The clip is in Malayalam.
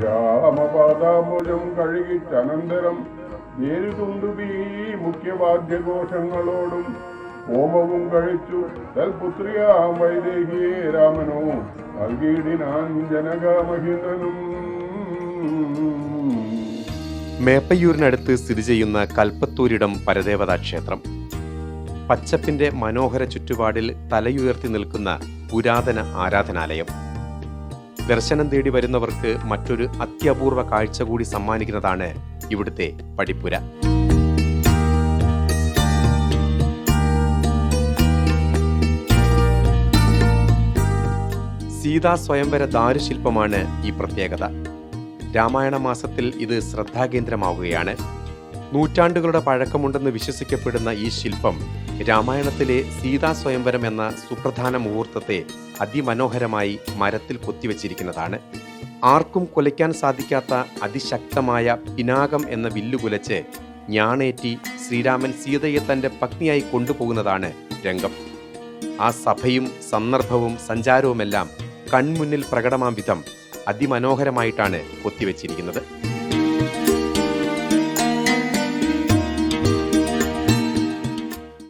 ശ്രീരാമപാദാംബുജം കഴുകിച്ചനന്തരം വേരുതുണ്ടുബീ മുഖ്യവാദ്യഘോഷങ്ങളോടും ഹോമവും കഴിച്ചു. തൽപുത്രിയാം വൈദേഹിയെ രാമനോ നൽകിയിടിനാൻ ജനകാമഹിന്ദനും മേപ്പയ്യൂരിനടുത്ത് സ്ഥിതി ചെയ്യുന്ന കൽപ്പത്തൂരിടം പരദേവതാ ക്ഷേത്രം. പച്ചപ്പിന്റെ മനോഹര ചുറ്റുപാടിൽ തലയുയർത്തി നിൽക്കുന്ന പുരാതന ആരാധനാലയം. ദർശനം തേടി വരുന്നവർക്ക് മറ്റൊരു അത്യപൂർവ കാഴ്ച കൂടി സമ്മാനിക്കുന്നതാണ് ഇവിടുത്തെ പടിപ്പുര. സീതാ സ്വയംവര ദാരുശില്പമാണ് ഈ പ്രത്യേകത. രാമായണ മാസത്തിൽ ഇത് ശ്രദ്ധാകേന്ദ്രമാവുകയാണ്. നൂറ്റാണ്ടുകളുടെ പഴക്കമുണ്ടെന്ന് വിശ്വസിക്കപ്പെടുന്ന ഈ ശില്പം രാമായണത്തിലെ സീതാ സ്വയംവരം എന്ന സുപ്രധാന മുഹൂർത്തത്തെ അതിമനോഹരമായി മരത്തിൽ കൊത്തിവെച്ചിരിക്കുന്നതാണ്. ആർക്കും കൊലയ്ക്കാൻ സാധിക്കാത്ത അതിശക്തമായ പിനാകം എന്ന വില്ലുകുലച്ച് ഞാണേറ്റി ശ്രീരാമൻ സീതയെ തന്റെ പത്നിയായി കൊണ്ടുപോകുന്നതാണ് രംഗം. ആ സഭയും സന്ദർഭവും സഞ്ചാരവുമെല്ലാം കൺമുന്നിൽ പ്രകടമാം വിധം അതിമനോഹരമായിട്ടാണ് കൊത്തിവെച്ചിരിക്കുന്നത്.